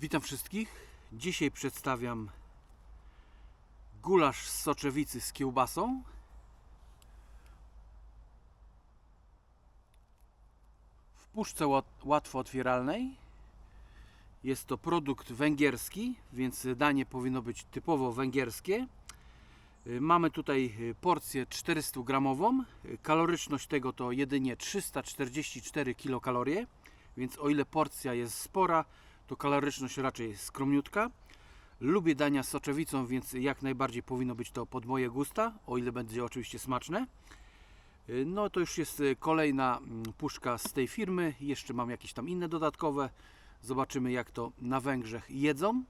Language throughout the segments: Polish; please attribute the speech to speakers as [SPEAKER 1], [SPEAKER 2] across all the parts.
[SPEAKER 1] Witam wszystkich. Dzisiaj przedstawiam gulasz z soczewicy z kiełbasą. W puszce łat- łatwo otwieralnej. Jest to produkt węgierski, więc danie powinno być typowo węgierskie. Mamy tutaj porcję 400 gramową. Kaloryczność tego to jedynie 344 kilokalorie, więc o ile porcja jest spora, to kaloryczność raczej skromniutka. Lubię dania z soczewicą, więc jak najbardziej powinno być to pod moje gusta, o ile będzie oczywiście smaczne. Y, No to już jest y, kolejna mm, puszka z tej firmy. Jeszcze mam jakieś tam inne dodatkowe. Zobaczymy jak to na Węgrzech jedzą y,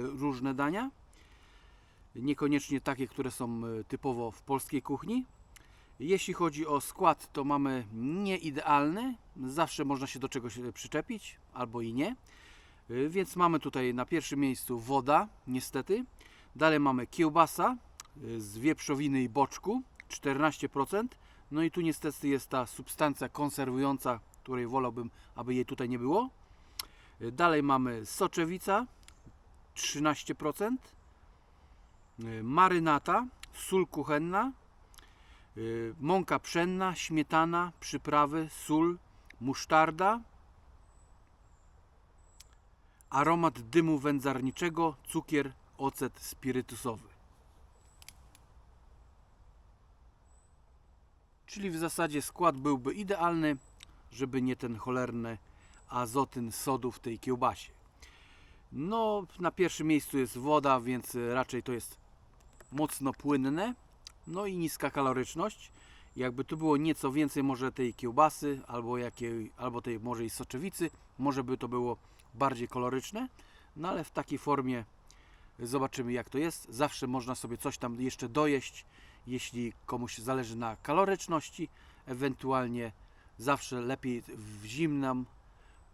[SPEAKER 1] różne dania. Niekoniecznie takie, które są typowo w polskiej kuchni. Jeśli chodzi o skład, to mamy nieidealny. Zawsze można się do czegoś przyczepić, albo i nie. Y, Więc mamy tutaj na pierwszym miejscu woda, niestety. Dalej mamy kiełbasa y, z wieprzowiny i boczku, 14%. No i tu niestety jest ta substancja konserwująca, której wolałbym, aby jej tutaj nie było. Y, Dalej mamy soczewica, 13%. y, Marynata, sól kuchenna, mąka pszenna, śmietana, przyprawy, sól, musztarda, aromat dymu wędzarniczego, cukier, ocet spirytusowy. Czyli w zasadzie skład byłby idealny, żeby nie ten cholerny azotyn sodu w tej kiełbasie. No, na pierwszym miejscu jest woda, więc raczej to jest mocno płynne. No i niska kaloryczność. Jakby tu było nieco więcej może tej kiełbasy, albo, jakiej, albo tej może i soczewicy, może by to było bardziej koloryczne. No ale w takiej formie zobaczymy jak to jest. Zawsze można sobie coś tam jeszcze dojeść, jeśli komuś zależy na kaloryczności. Ewentualnie zawsze lepiej w zimną,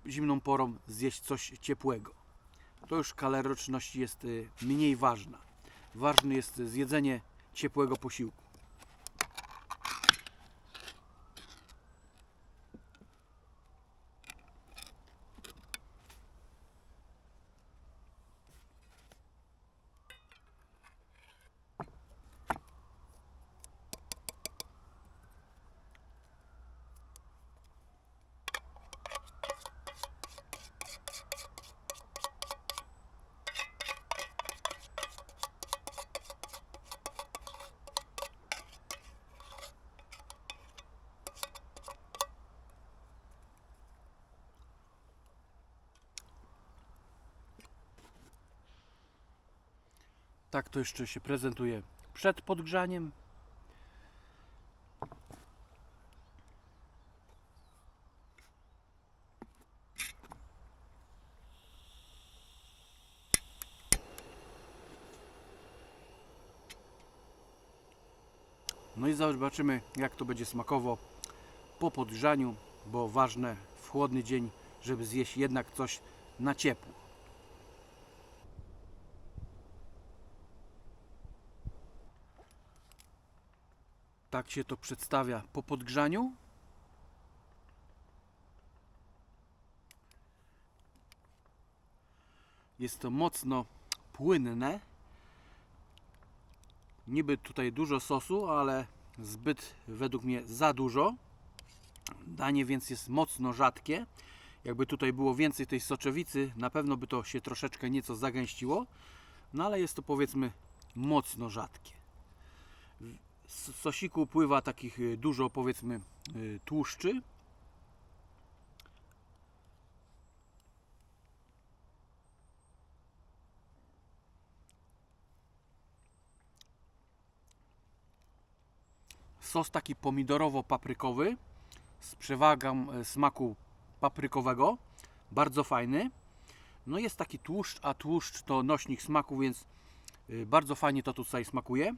[SPEAKER 1] zimną porą zjeść coś ciepłego. To już kaloryczność jest y, mniej ważna. Ważne jest zjedzenie ciepłego posiłku. Tak to jeszcze się prezentuje przed podgrzaniem. No i zobaczymy jak to będzie smakowo po podgrzaniu, bo ważne w chłodny dzień, żeby zjeść jednak coś na ciepło. Tak się to przedstawia po podgrzaniu. Jest to mocno płynne. Niby tutaj dużo sosu, ale zbyt według mnie za dużo. Danie więc jest mocno rzadkie. Jakby tutaj było więcej tej soczewicy, na pewno by to się troszeczkę nieco zagęściło. No ale jest to powiedzmy mocno rzadkie z sosiku pływa takich y, dużo powiedzmy y, tłuszczy. Sos taki pomidorowo-paprykowy z przewagą y, smaku paprykowego. Bardzo fajny. No jest taki tłuszcz, a tłuszcz to nośnik smaku, więc bardzo fajnie to tutaj smakuje.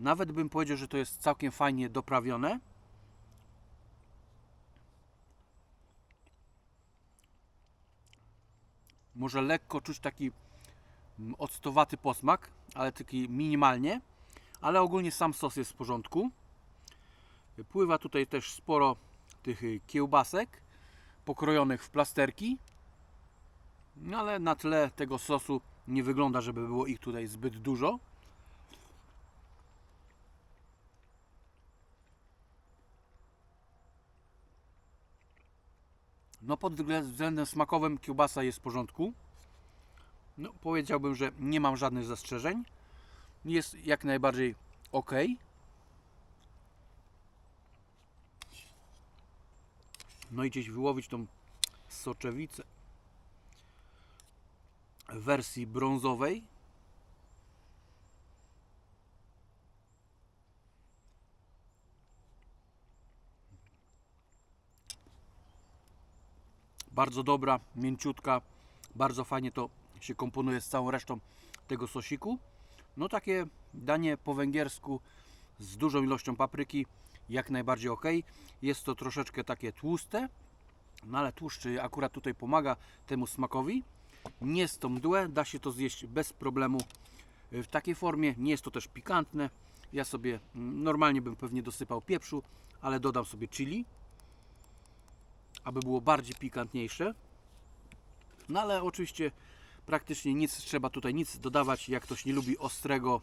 [SPEAKER 1] Nawet bym powiedział, że to jest całkiem fajnie doprawione. Może lekko czuć taki mm, octowaty posmak, ale taki minimalnie. Ale ogólnie sam sos jest w porządku. Pływa tutaj też sporo tych y, kiełbasek pokrojonych w plasterki. No ale na tle tego sosu nie wygląda, żeby było ich tutaj zbyt dużo. No pod względem smakowym kiełbasa jest w porządku. No powiedziałbym, że nie mam żadnych zastrzeżeń. Jest jak najbardziej ok. No i gdzieś wyłowić tą soczewicę w wersji brązowej. Bardzo dobra, mięciutka, bardzo fajnie to się komponuje z całą resztą tego sosiku. No takie danie po węgiersku z dużą ilością papryki, jak najbardziej ok. Jest to troszeczkę takie tłuste, no ale tłuszcz akurat tutaj pomaga temu smakowi. Nie jest to mdłe, da się to zjeść bez problemu w takiej formie. Nie jest to też pikantne. Ja sobie mm, normalnie bym pewnie dosypał pieprzu, ale dodam sobie chili, aby było bardziej pikantniejsze. No ale oczywiście praktycznie nic trzeba tutaj nic dodawać. Jak ktoś nie lubi ostrego,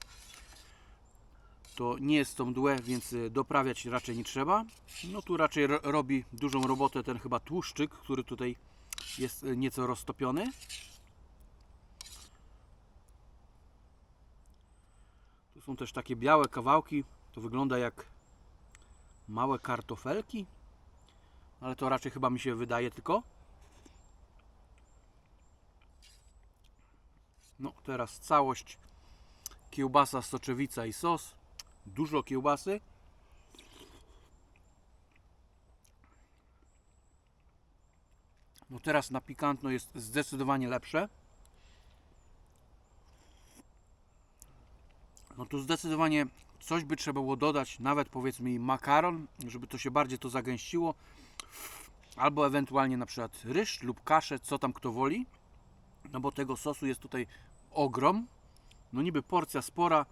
[SPEAKER 1] to nie jest to mdłe, więc y, doprawiać raczej nie trzeba. No tu raczej ro- robi dużą robotę ten chyba tłuszczyk, który tutaj jest y, nieco roztopiony. Tu są też takie białe kawałki. To wygląda jak małe kartofelki. Ale to raczej chyba mi się wydaje tylko. No teraz całość kiełbasa, soczewica i sos. Dużo kiełbasy. No teraz na pikantno jest zdecydowanie lepsze. No tu zdecydowanie coś by trzeba było dodać, nawet powiedzmy makaron, żeby to się bardziej to zagęściło. Albo ewentualnie na przykład ryż lub kaszę, co tam kto woli. No bo tego sosu jest tutaj ogrom. No niby porcja spora,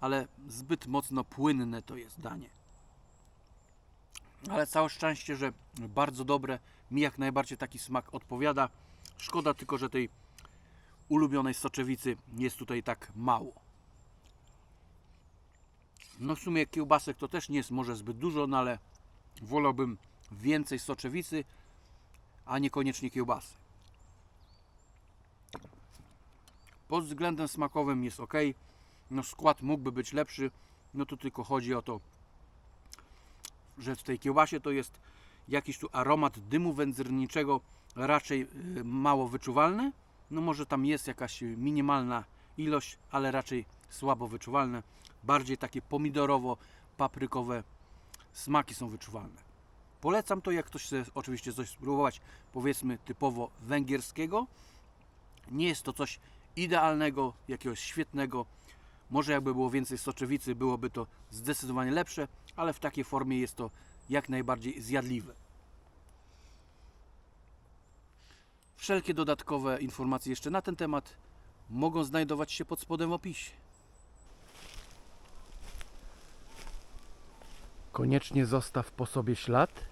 [SPEAKER 1] ale zbyt mocno płynne to jest danie. Ale całe szczęście, że bardzo dobre. Mi jak najbardziej taki smak odpowiada. Szkoda tylko, że tej ulubionej soczewicy jest tutaj tak mało. No w sumie kiełbasek to też nie jest może zbyt dużo, no ale wolałbym więcej soczewicy, a niekoniecznie kiełbasy. Pod względem smakowym jest ok. No skład mógłby być lepszy. No tu tylko chodzi o to, że w tej kiełbasie to jest jakiś tu aromat dymu wędzarniczego raczej y, mało wyczuwalny. No może tam jest jakaś minimalna ilość, ale raczej słabo wyczuwalne. Bardziej takie pomidorowo-paprykowe smaki są wyczuwalne. Polecam to, jak ktoś chce oczywiście coś spróbować, powiedzmy typowo węgierskiego. Nie jest to coś idealnego, jakiegoś świetnego. Może jakby było więcej soczewicy, byłoby to zdecydowanie lepsze, ale w takiej formie jest to jak najbardziej zjadliwe. Wszelkie dodatkowe informacje jeszcze na ten temat mogą znajdować się pod spodem w opisie. Koniecznie zostaw po sobie ślad